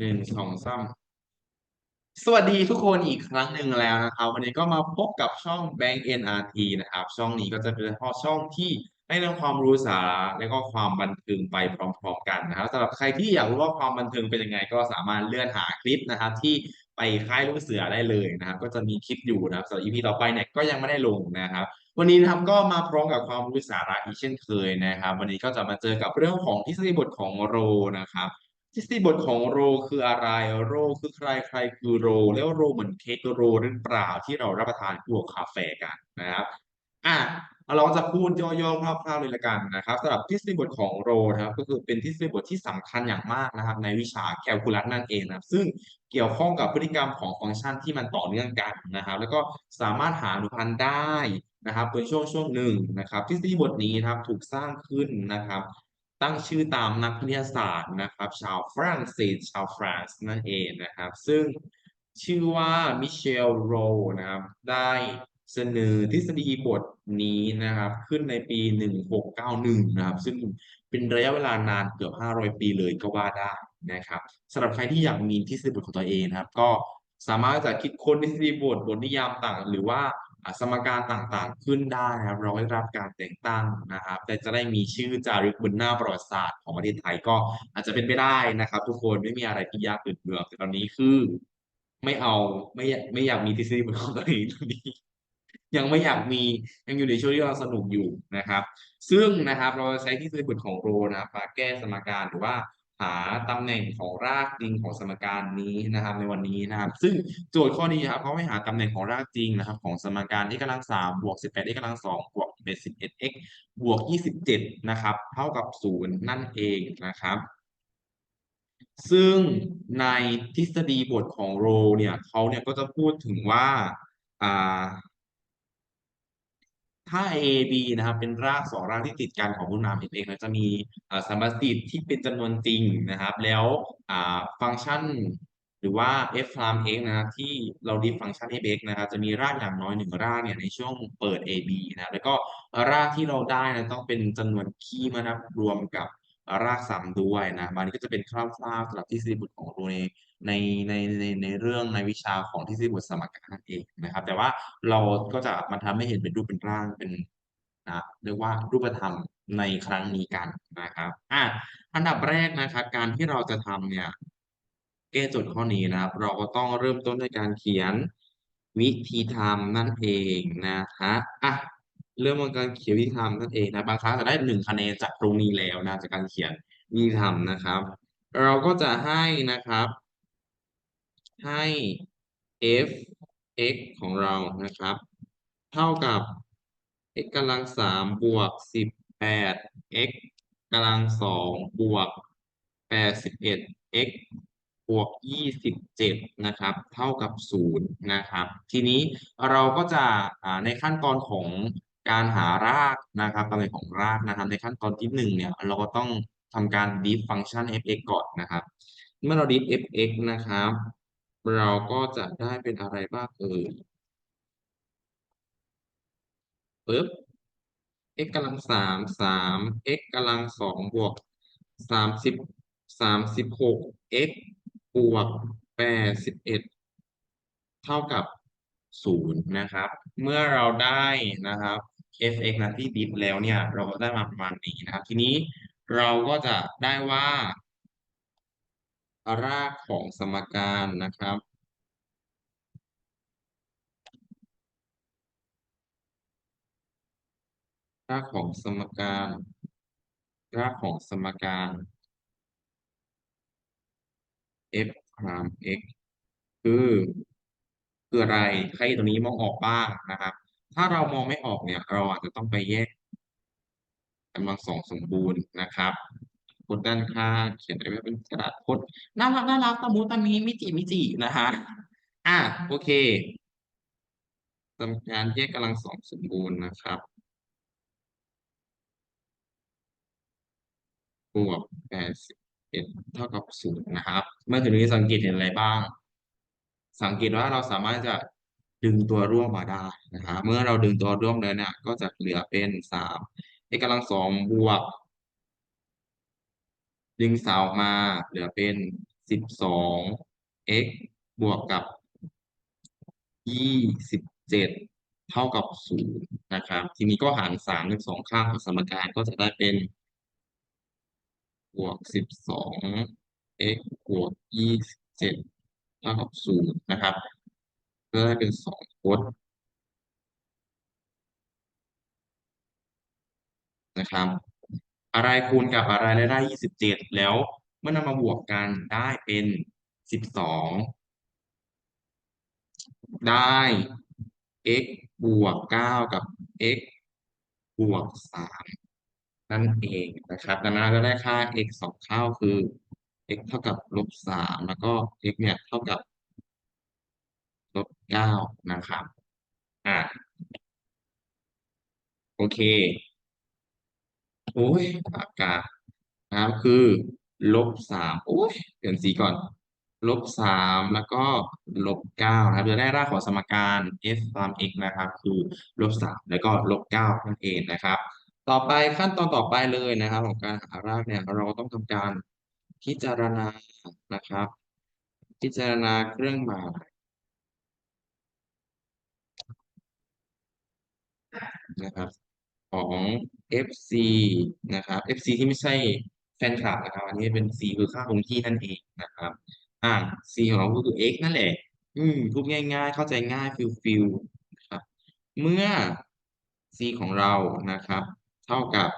หนึ่งสองสามสวัสดีทุกคนอีกครั้งหนึ่งแล้วนะครับ วันนี้ก็มาพบกับช่อง Bank NRT นะครับ ช่องนี้ก็จะเป็นช่องที่ให้เรื่องความรู้สาระและก็ความบันเทิงไปพร้อมๆกันนะครับสำหรับใครที่อยากรู้ว่าความบันเทิงเป็นยังไง ก็สามารถเลื่อนหาคลิปนะครับ ที่ไปค่ายลูกเสือได้เลยนะครับ ก็จะมีคลิปอยู่นะครับสำหรับ EP ต่อไปเนี่ยก็ยังไม่ได้ลงนะครับ วันนี้นะครับก็มาพร้อมกับความรู้สาระอีกเช่นเคยนะครับ วันนี้ก็จะมาเจอกับเรื่องของทฤษฎีบทของโรนะครับ ทฤษฎีบทของโรคืออะไรโรคือใครใครคือโร แล้วโรเหมือนเค้กโรหรือเปล่าที่เรารับประทานพวกคาเฟ่กันนะครับอะเราจะพูดย่อๆคร่าวๆเลยละกันนะครับสำหรับทฤษฎีบทของโรนะครับก็คือเป็นทฤษฎีบทที่สำคัญอย่างมากนะครับ ในวิชาแคลคูลัสนั่นเองนะครับ ซึ่งเกี่ยวข้องกับพฤติกรรมของฟังก์ชันที่มันต่อเนื่องกันนะครับ แล้วก็สามารถหาอนุพันธ์ได้นะครับเป็นช่วงช่วงหนึ่งนะครับ ทฤษฎีบทนี้นะครับถูกสร้างขึ้นนะครับ ตั้งชื่อตามนักวิทยาศาสตร์นะครับ ชาวฝรั่งเศสชาวฟรานซ์นั่นเองนะครับ ซึ่งชื่อว่ามิเชลโรนะครับ ได้เสนอทฤษฎีบทนี้นะครับ ขึ้นในปี 1691 นะครับ ซึ่งเป็นระยะเวลานานเกือบ 500 ปีเลยก็ว่าได้นะครับสำหรับใครที่อยากมีทฤษฎีบทของตัวเองนะครับ ก็สามารถจะคิดค้นทฤษฎีบทบทนิยามต่าง หรือว่า สมการต่างๆขึ้นได้นะครับ เราได้รับการแต่งตั้งนะครับ แต่จะได้มีชื่อจารึกบนหน้าประวัติศาสตร์ของประเทศไทยก็อาจจะเป็นไปได้นะครับ ทุกคนไม่มีอะไรที่ยากเกินเมืองแต่ตอนนี้คือไม่เอาไม่ไม่อยากมีทฤษฎีบทของตัวเองตอนนี้ ยังไม่อยากมียังอยู่ในช่วงที่เราสนุกอยู่นะครับ ซึ่งนะครับเราใช้ทฤษฎีบทของโรนะครับมาแก้สมการหรือว่า หาตำแหน่งของรากจริงของสมการนี้นะครับ ในวันนี้นะครับ ซึ่งโจทย์ข้อนี้ครับเขาให้หาตำแหน่งของรากจริงนะครับ ของสมการ x กำลังสามบวกสิบแปด x กำลังสองบวกเป็นสิบเอ็ด x บวกยี่สิบเจ็ดนะครับ เท่ากับศูนย์นั่นเองนะครับ ซึ่งในทฤษฎีบทของโรเนี่ยเขาเนี่ยก็จะพูดถึงว่าอ่า ถ้า a b นะครับ เป็นรากสองรากที่ติดกันของรูปนาม f x จะมีสมบัติที่เป็นจำนวนจริงนะครับ แล้วฟังก์ชันหรือว่า f prime x นะครับที่เราดิฟฟังก์ชัน f x นะครับจะมีรากอย่างน้อยหนึ่งรากเนี่ยในช่วงเปิด a b นะแล้วก็รากที่เราได้นะต้องเป็นจำนวนคีย์มานับรวมกับ รากสามด้วยนะบางนี้ก็จะเป็นคร่าวๆสำหรับทฤษฎีบทของโรในในในในในเรื่องในวิชาของทฤษฎีบทสมการนั่นเองนะครับ แต่ว่าเราก็จะมาทำให้เห็นเป็นรูปเป็นร่างเป็นนะเรียกว่ารูปธรรมในครั้งนี้กันนะครับอะอันดับแรกนะครับ การที่เราจะทำเนี่ยแก้โจทย์ข้อนี้นะครับ เราก็ต้องเริ่มต้นด้วยการเขียนวิธีทำนั่นเองนะฮะอะ เริ่มจากการเขียนวิธีทำนั่นเองนะบางครั้งจะได้หนึ่งคะแนนจากตรงนี้แล้วนะจากการเขียนวิธีทำนะครับ เราก็จะให้นะครับ ให้ f x ของเรานะครับ เท่ากับ x กำลังสามบวกสิบแปด x กำลังสองบวกแปดสิบเอ็ด x บวกยี่สิบเจ็ดนะครับ เท่ากับศูนย์นะครับ ทีนี้เราก็จะในขั้นตอนของ การหารากนะครับตำแหน่งของรากนะครับ ในขั้นตอนที่หนึ่งเนี่ยเราก็ต้องทำการ diff ฟังก์ชัน f(x) ก่อนนะครับ เมื่อเรา diff f(x) นะครับ เราก็จะได้เป็นอะไรบ้างเอ่ยปึ๊บ x กำลังสามสาม x กำลังสองบวกสามสิบสามสิบหก x บวกแปดสิบเอ็ดเท่ากับ ศูนย์นะครับ เมื่อเราได้นะครับ f(x) นะที่ดิฟแล้วเนี่ย เราก็ได้มาประมาณนี้นะครับ ทีนี้เราก็จะได้ว่ารากของสมการนะครับ รากของสมการ รากของสมการ f พราม x คือ คืออะไรใครตรงนี้มองออกบ้างนะครับ ถ้าเรามองไม่ออกเนี่ย เราอาจจะต้องไปแยกกำลังสองสมบูรณ์นะครับบนด้านข้างเขียนไว้เป็นกระดาษพจน์น่ารักน่ารักตะมูตะมีมิจิมิจินะฮะอะโอเคทำการแยกกำลังสองสมบูรณ์นะครับบวกแปดสิบเอ็ดเท่ากับศูนย์นะครับ เมื่อถึงนี้สังเกตเห็นอะไรบ้าง สังเกตว่าเราสามารถจะดึงตัวร่วมมาได้นะครับเมื่อเราดึงตัวร่วมแล้วเนี่ยก็จะเหลือเป็นสาม x กำลังสองบวก ดึงสาวมาเหลือเป็นสิบสอง x บวกกับยี่สิบเจ็ดเท่ากับศูนย์นะครับ ทีนี้ก็หารสามทั้งสองข้างของสมการก็จะได้เป็นบวกสิบสอง x บวกยี่สิบเจ็ด เท่าศูนย์นะครับก็ได้เป็นสองพจน์นะครับ อะไรคูณกับอะไรแล้ได้ยี่สิบเจ็ดแล้วเมื่อนำมาบวกกันได้เป็นสิบสองได้ x บวกเก้ากับ x บวกสามนั่นเองนะครับ ดังนั้นก็ได้ค่า x สองเท่าคือ x เท่ากับลบสามแล้วก็ x เนี่ยเท่ากับลบเก้านะครับอะโอเคโอ้ยปากกานะครับคือลบสามโอ้ยเปลี่ยนสีก่อนลบสามแล้วก็ลบเก้านะครับจะได้รากของสมการ f ตาม x นะครับ คือลบสามแล้วก็ลบเก้านั่นเองนะครับ ต่อไปขั้นตอนต่อไปเลยนะครับ ของการหารากเนี่ยเราต้องทำการ พิจารณานะครับ พิจารณาเครื่องหมายนะครับของ FC นะครับ FC ที่ไม่ใช่แฟนคลับนะครับ อันนี้เป็น C คือค่าคงที่นั่นเองนะครับ อ่า C ของเราคือ x นั่นแหละ อืมพูดง่าย ๆ เข้าใจง่ายฟิลฟิลนะครับ เมื่อ c ของเรานะครับ เท่ากับ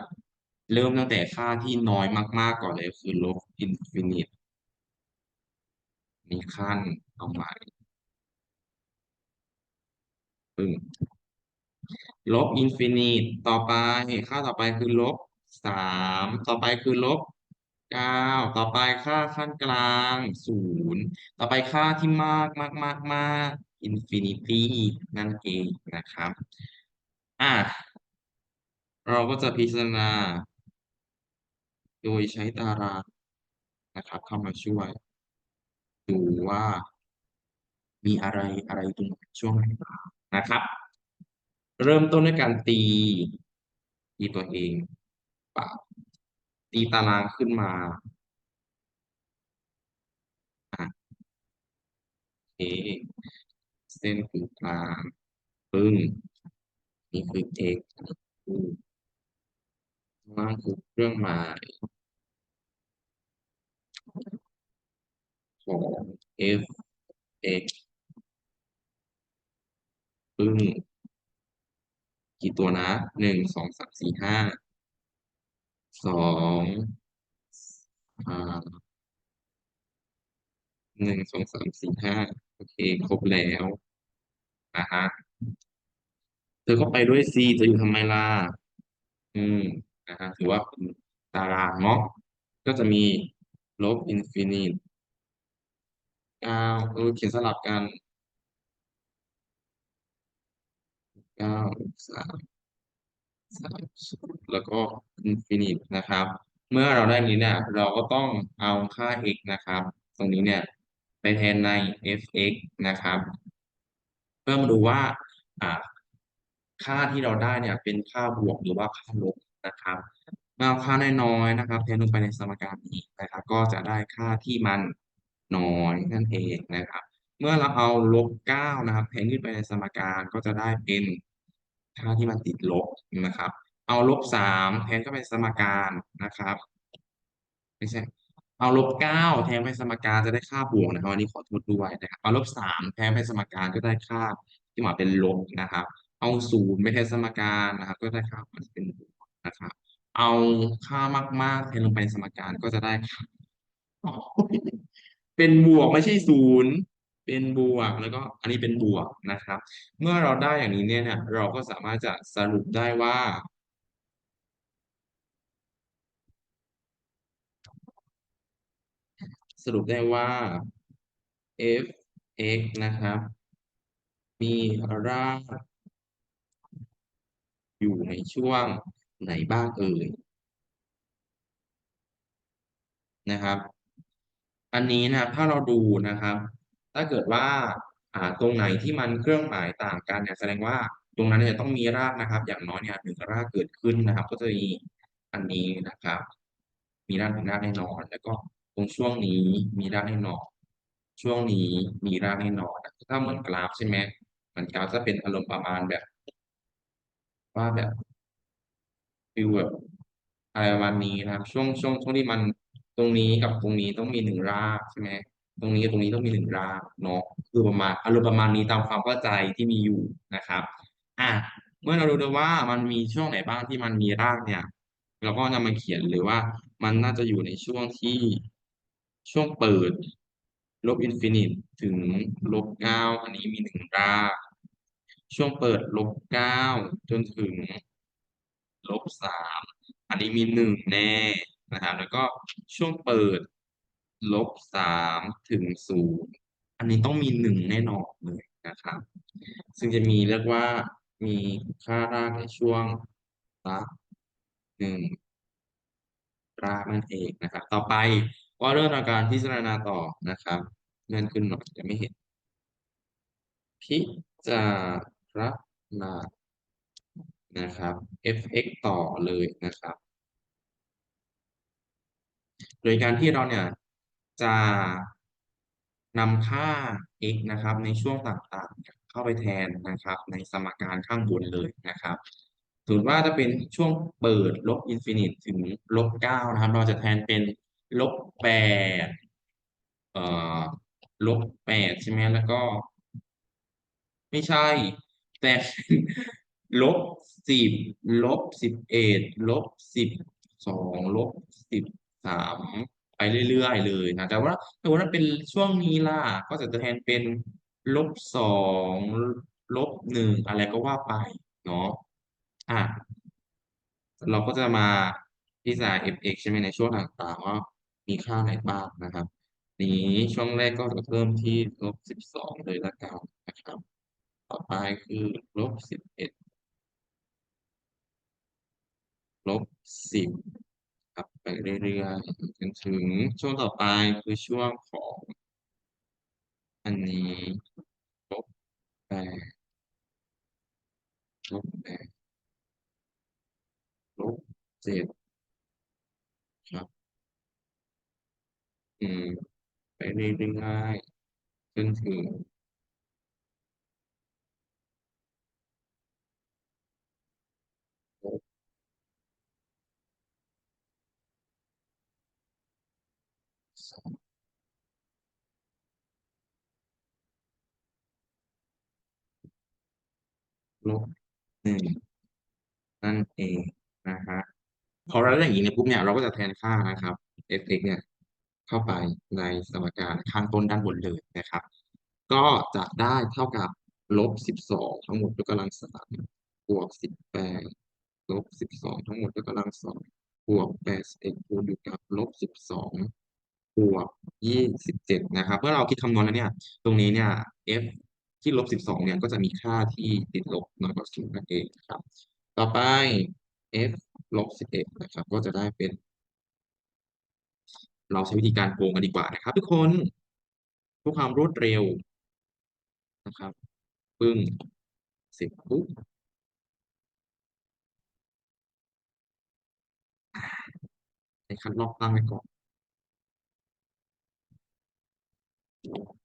เริ่มตั้งแต่ค่าที่น้อยมาก ๆ ก่อนเลยคือลบอินฟินิต มีขั้นเอาใหม่ปึ้งลบอินฟินิต ต่อไปค่าต่อไปคือลบสามต่อไปคือลบเก้าต่อไปค่าขั้นกลางศูนย์ต่อไปค่าที่มากมากมากมากอินฟินิตี้นั่นเองนะครับ อะเราก็จะพิจารณา โดยใช้ตารางนะครับ เข้ามาช่วย ดูว่ามีอะไรอะไรตรงช่วงไหนบ้างนะครับ เริ่มต้นด้วยการตีตีตัวเองปล่าตีตารางขึ้นมาอะโอเคเส้นตรงกลางปึ้งนี่คือ x อืมข้าง ล่างคือเครื่องหมายของ f x ปึ้งกี่ตัวนะหนึ่งสองสามสี่ห้าสองหนึ่งสองสามสี่ห้าโอเค ครบแล้วนะฮะเธอก็ไปด้วยสิจะอยู่ทำไมล่ะ อืม นะฮะถือว่าเป็นตารางเนาะก็จะมีลบอินฟินิตเก้าเออเขียนสลับกันเก้าสามสามศูนย์แล้วก็อินฟินิตนะครับ เมื่อเราได้นี้เนี่ยเราก็ต้องเอาค่า x นะครับ ตรงนี้เนี่ยไปแทนใน f(x) นะครับ เพื่อมาดูว่า อ่า ค่าที่เราได้เนี่ย เป็นค่าบวกหรือว่าค่าลบ นะครับเมื่อเอาค่าน้อยๆนะครับแทนลงไปในสมการนี้นะครับ ก็จะได้ค่าที่มันน้อยนั่นเองนะครับ เมื่อเราเอาลบเก้านะครับแทนขึ้นไปในสมการก็จะได้เป็นค่าที่มันติดลบนะครับ เอาลบสามแทนเข้าไปสมการนะครับไม่ใช่เอาลบเก้าแทนไปสมการจะได้ค่าบวกนะครับอันนี้ขอโทษด้วยนะครับเอาลบสามแทนไปสมการก็ได้ค่าที่มาเป็นลบนะครับ เอาศูนย์ไปแทนสมการนะครับ ก็ได้ค่ามันเป็นบวก นะครับ เอาค่ามากๆแทลงไปในสมการก็จะได้ค่าเป็นบวกไม่ใช่ศูนย์เป็นบวกแล้วก็อันนี้เป็นบวกนะครับ เมื่อเราได้อย่างนี้เนี่ยเนี่ยเราก็สามารถจะสรุปได้ว่า สรุปได้ว่า f x นะครับ มีรากอยู่ในช่วง ไหนบ้างเอ่ยนะครับ อันนี้นะถ้าเราดูนะครับ ถ้าเกิดว่าอ่าตรงไหนที่มันเครื่องหมายต่างกันเนี่ยแสดงว่าตรงนั้นเนี่ยต้องมีรากนะครับ อย่างน้อยเนี่ยหนึ่งรากเกิดขึ้นนะครับ ก็จะมีอันนี้นะครับ มีรากหนึ่งรากแน่นอน แล้วก็ตรงช่วงนี้มีรากแน่นอน ช่วงนี้มีรากแน่นอน ถ้าเหมือนกราฟใช่ไหมเหมือนกราฟจะเป็นอารมณ์ประมาณแบบ ว่าแบบ ฟิลแบบอะไรประมาณนี้นะครับ ช่วงช่วงช่วงที่มันตรงนี้กับตรงนี้ต้องมีหนึ่งรากใช่ไหมตรงนี้ตรงนี้ต้องมีหนึ่งรากเนาะคือประมาณอารมณ์ประมาณนี้ตามความเข้าใจที่มีอยู่นะครับอะเมื่อเรารู้แล้วว่ามันมีช่วงไหนบ้างที่มันมีรากเนี่ยเราก็นำมาเขียนหรือว่ามันน่าจะอยู่ในช่วงที่ช่วงเปิด ลบอินฟินิตถึงลบเก้าอันนี้มีหนึ่งราก ช่วงเปิดลบเก้าจนถึง ลบสามอันนี้มีหนึ่งแน่นะครับแล้วก็ช่วงเปิดลบสามถึงศูนย์อันนี้ต้องมีหนึ่งแน่นอนเลยนะครับ ซึ่งจะมีเรียกว่ามีค่ารากในช่วงละหนึ่งรากนั่นเองนะครับ ต่อไปก็เริ่มทำการพิจารณาต่อนะครับเลื่อนขึ้นหน่อยจะไม่เห็น พิจารณา นะครับ fx ต่อเลยนะครับ โดยการที่เราเนี่ยจะนำค่า x นะครับ ในช่วงต่างๆ เข้าไปแทนนะครับ ในสมการข้างบนเลยนะครับสมมติว่าจะเป็นช่วงเปิดลบอินฟินิตถึงลบเก้านะครับ เราจะแทนเป็นลบแปดเอ่อลบแปดใช่ไหมแล้วก็ ไม่ใช่ แต่ ลบสิบลบสิบเอ็ดลบสิบสองลบสิบสามไปเรื่อยๆ เลยนะแต่ว่าแต่ว่าถ้าเป็นช่วงนี้ล่ะก็จะแทนเป็นลบสองลบหนึ่งอะไรก็ว่าไปเนาะอะเราก็จะมาพิจารณา fx ใช่ไหมในช่วงต่างๆว่ามีค่าไหนบ้างนะครับ นี้ช่วงแรกก็จะเริ่มที่ลบสิบสองเลยละกันนะครับ ต่อไปคือลบสิบเอ็ด ลบสิบครับไปเรื่อยๆจนถึงช่วงต่อไปคือช่วงของ อันนี้ลบแปดลบแปดลบเจ็ดครับอืมไปเรื่อยๆจนถึง ลบหนึ่งนั่นเองนะฮะพอเราได้อย่างนี้เนี่ยปุ๊บเนี่ยเราก็จะแทนค่านะครับ f(x) เนี่ยเข้าไปในสมการข้างต้นด้านบนเลยนะครับ ก็จะได้เท่ากับลบสิบสองทั้งหมดยกกำลังสามบวกสิบแปดลบสิบสองทั้งหมดยกกำลังสองบวกแปดเอ็ดคูณอยู่กับลบสิบสองบวกยี่สิบเจ็ดนะครับ เมื่อเราคิดคำนวณแล้วเนี่ย ตรงนี้เนี่ย f ที่ลบสิบสองเนี่ยก็จะมีค่าที่ติดลบน้อยกว่าศูนย์นั่นเองครับ ต่อไป f ลบสิบเอ็ดนะครับ ก็จะได้เป็น เราใช้วิธีการโกงกันดีกว่านะครับ ทุกคนเพื่อความรวดเร็วนะครับปึ้งเสร็จปุ๊บให้คัดลอกตั้งไว้ก่อน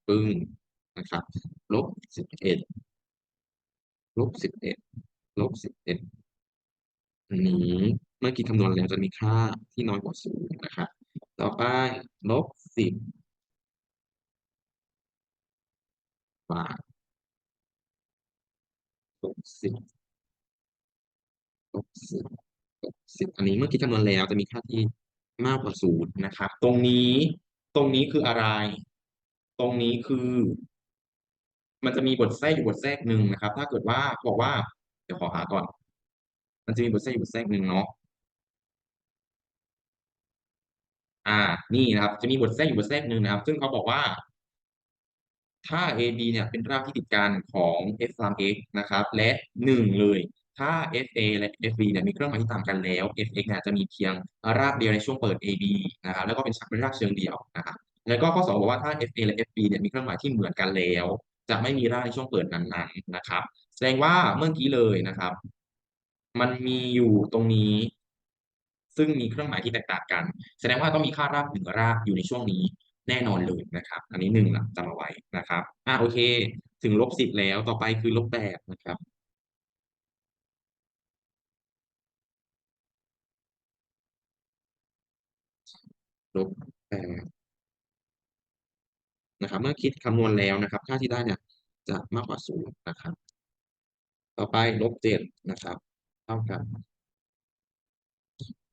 ปึ้ง นะครับลบสิบเอ็ดลบสิบเอ็ดลบสิบเอ็ดอันนี้เมื่อกี้คำนวณแล้วจะมีค่าที่น้อยกว่าศูนย์นะครับต่อไปลบสิบบาทลบสิบลบสิบลบสิบอันนี้เมื่อกี้คำนวณแล้วจะมีค่าที่มากกว่าศูนย์นะครับ ตรงนี้ ตรงนี้คืออะไร ตรงนี้คือ มันจะมีบทแทรกอยู่บทแทรกหนึ่งนะครับ ถ้าเกิดว่าบอกว่า เดี๋ยวขอหาก่อน มันจะมีบทแทรกอยู่บทแทรกหนึ่งเนาะอ่า นี่นะครับ จะมีบทแทรกอยู่บทแทรกหนึ่งนะครับ ซึ่งเขาบอกว่า ถ้า AB เนี่ยเป็นรากที่ติดกันของ f ตาม x นะครับ และหนึ่งเลย ถ้า FA และ FB เนี่ยมีเครื่องหมายที่ต่างกันแล้ว FX เนี่ยจะมีเพียงรากเดียวในช่วงเปิด AB นะครับ แล้วก็เป็นชักเป็นรากเชิงเดียวนะครับแล้วก็ข้อสองบอกว่าถ้า FA และ FB เนี่ยมีเครื่องหมายที่เหมือนกันแล้ว จะไม่มีรากในช่วงเปิดนั้นๆนะครับ แสดงว่าเมื่อกี้เลยนะครับ มันมีอยู่ตรงนี้ ซึ่งมีเครื่องหมายที่แตกต่างกัน แสดงว่าต้องมีค่ารากหนึ่งรากอยู่ในช่วงนี้แน่นอนเลยนะครับ อันนี้หนึ่งละจำเอาไว้นะครับอ่าโอเค ถึงลบสิบแล้วต่อไปคือลบแปดนะครับลบแปด นะครับ เมื่อคิดคำนวณแล้วนะครับ ค่าที่ได้เนี่ยจะมากกว่าศูนย์นะครับ ต่อไปลบเจ็ดนะครับ เท่ากับ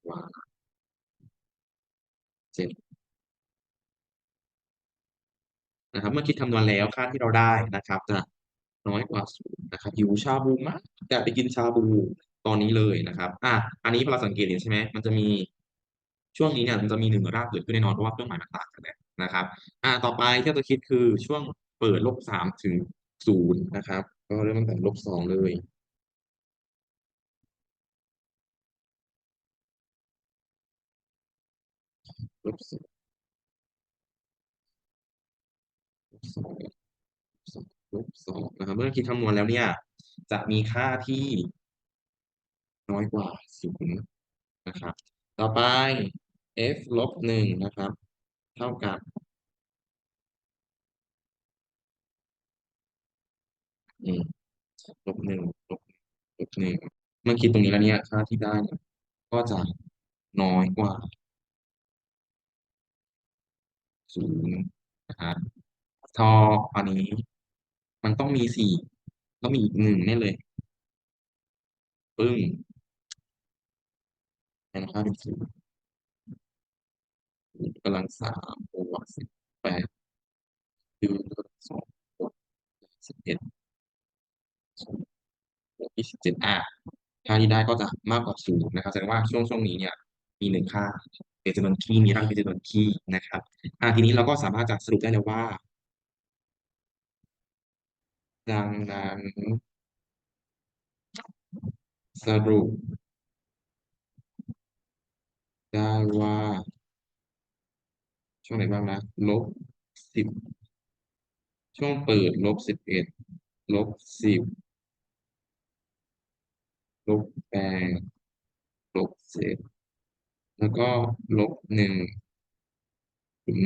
ว่าเจ็ดนะครับ เมื่อคิดคำนวณแล้วค่าที่เราได้นะครับ จะน้อยกว่าศูนย์นะครับหิวชาบูมากอยากไปกินชาบูตอนนี้เลยนะครับ อะอันนี้พอเราสังเกตเห็นใช่ไหมมันจะมีช่วงนี้เนี่ยมันจะมีหนึ่งรากเกิดขึ้นแน่นอนเพราะว่าเครื่องหมายมันต่างกันแล้ว นะครับอะต่อไปที่เราจะคิดคือช่วงเปิดลบสามถึงศูนย์นะครับ ก็เริ่มตั้งแต่ลบสองเลยลบสองลบสองสองลบสองนะครับเมื่อคิดคำนวณแล้วเนี่ย จะมีค่าที่น้อยกว่าศูนย์นะครับ ต่อไป f ลบหนึ่งนะครับ เท่ากับอืมลบหนึ่งลบลบหนึ่งเมื่อคิดตรงนี้แล้วเนี่ยค่าที่ได้เนี่ยก็จะน้อยกว่าศูนย์นะครับทออันนี้ มันต้องมีสี่ต้องมีอีกหนึ่งแน่เลย ปึ้งเป็นค่าเป็นศูนย์ กำลังสามบวกสิบแปดคือสองบวกสิบเอ็ดบวกยี่สิบเจ็ดอะค่าที่ได้ก็จะมากกว่าศูนย์นะครับแสดงว่าช่วงช่วงนี้เนี่ยมีหนึ่งค่าเป็นจำนวนคีย์มีร่างเป็นจำนวนคีย์นะครับอะทีนี้เราก็สามารถจะสรุปได้แล้วว่า ดังนั้นสรุปได้ว่า ช่วงไหนบ้างนะลบสิบช่วงเปิดลบสิบเอ็ดลบสิบลบแปดลบเจ็ดแล้วก็ลบหนึ่งถึง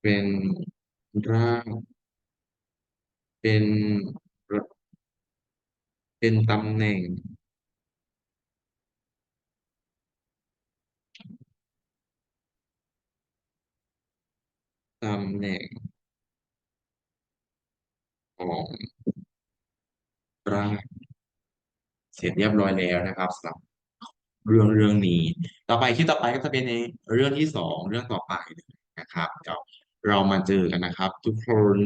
เป็นรากเป็นเป็นตำแหน่ง ตำแหน่งของร่างเสร็จเรียบร้อยแล้วนะครับสำหรับเรื่องเรื่องนี้ ต่อไปที่ต่อไปก็จะเป็นในเรื่องที่สองเรื่องต่อไปเลยนะครับเดี๋ยวเรามาเจอกันนะครับ ทุกคน